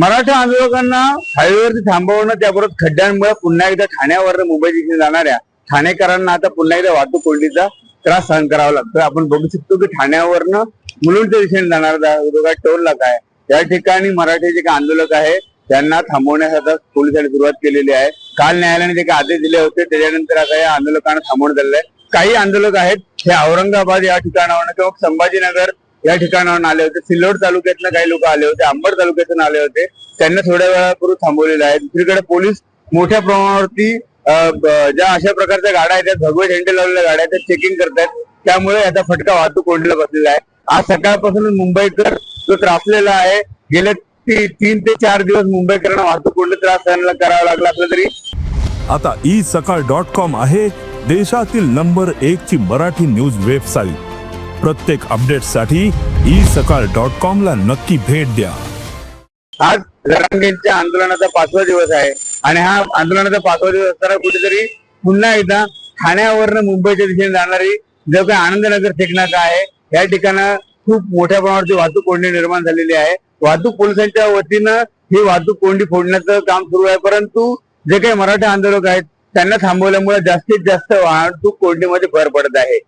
मराठा आंदोलकांना हायवेवरती थांबवणं त्याबरोबर खड्ड्यांमुळे पुन्हा एकदा ठाण्यावर मुंबई दिशेने जाणाऱ्या ठाणेकरांना आता पुन्हा एकदा वाहतूक कोंडीचा त्रास सहन करावा लागतो आपण बघू शकतो की ठाण्यावरनं मुलुंडच्या दिशेने जाणारा टोलला काय या ठिकाणी मराठी जे काही आंदोलक आहे त्यांना थांबवण्यासाठी पोलिसांनी सुरुवात केलेली आहे. काल न्यायालयाने जे काही आदेश दिले होते त्याच्यानंतर आता या आंदोलकांना थांबवण्यात आलेलं आहे. काही आंदोलक आहेत हे औरंगाबाद या ठिकाणावर किंवा संभाजीनगर या ठिकाणावर आले होते. सिल्लोड तालुक्यातनं काही लोक आले होते अंबड तालुक्यातून आले होते. त्यांना थोड्या वेळापूर्वी थांबवलेलं आहे. दुसरीकडे पोलीस मोठ्या प्रमाणावरती ज्या अशा प्रकारच्या गाड्या आहेत त्या भगवे झेंडे लावलेल्या गाड्या आहेत त्या चेकिंग करतायत. त्यामुळे याचा फटका वाहतूक कोंडीला बसलेला आहे. आज सकाळपासून मुंबईकर जो त्रासलेला आहे गेले तीन ते चार दिवस मुंबईकरांना वाहतूक कोंडी त्रास सहन करावा लागला असला तरी. आता ई सकाळ डॉट कॉम आहे देशातील नंबर एक ची मराठी न्यूज वेबसाईट. प्रत्येक अपडेटसाठी ई सकाळ डॉट कॉम ला नक्की भेट द्या. आज जरांगेंच्या आंदोलनाचा पाचवा दिवस आहे आणि हा आंदोलनाचा पाचवा दिवस असताना कुठेतरी पुन्हा एकदा ठाण्यावरनं मुंबईच्या दिशेने जाणारी जो काही आनंदनगर ठिकनाका आहे या ठिकाणं खूप मोठ्या प्रमाणावरची वाहतूक कोंडी निर्माण झालेली आहे. वाहतूक पोलिसांच्या वतीनं ही वाहतूक कोंडी फोडण्याचं काम सुरू आहे परंतु जे काही मराठा आंदोलक आहेत त्यांना थांबवल्यामुळे जास्तीत जास्त वाहतूक कोंडीमध्ये भर पडत आहे.